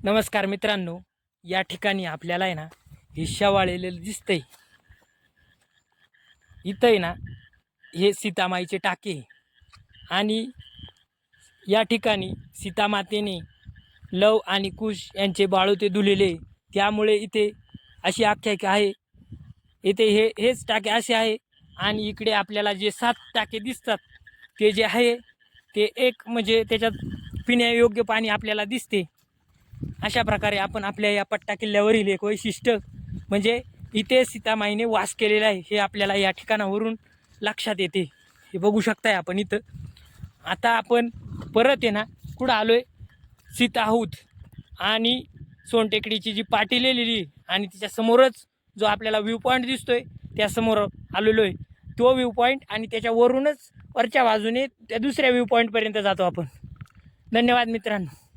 नमस्कार मित्रांनो या ठिकाणी आपल्याला आहे ना हे शेवाळलेलं दिसतंय. इथं आहे ना हे सीतामाईचे टाके आणि या ठिकाणी सीतामातेने लव आणि कुश यांचे बाळोते दुलेले त्यामुळे इथे अशी आख्यायिका आहे. इथे हे हेच टाके असे आहे. आणि इकडे आपल्याला जे सात टाके दिसतात ते जे आहे ते एक म्हणजे त्याच्यात पिण्यायोग्य पाणी आपल्याला दिसते. अशा प्रकारे आपण आपल्या या पट्टा किल्ल्यावरील एक वैशिष्ट्य म्हणजे इथे सीतामाईने वास केलेला आहे हे आपल्याला या ठिकाणावरून लक्षात येते. हे बघू शकताय आपण इथं. आता आपण परत आहे ना कुठं आलो आहे सीताहूत. आणि सोनटेकडीची जी पाटी लिहिलेली आणि तिच्यासमोरच जो आपल्याला व्ह्यू पॉईंट दिसतोय त्यासमोर आलेलो आहे. तो व्ह्यू पॉईंट आणि त्याच्यावरूनच वरच्या बाजूने त्या दुसऱ्या व्ह्यू पॉईंटपर्यंत जातो आपण. धन्यवाद मित्रांनो.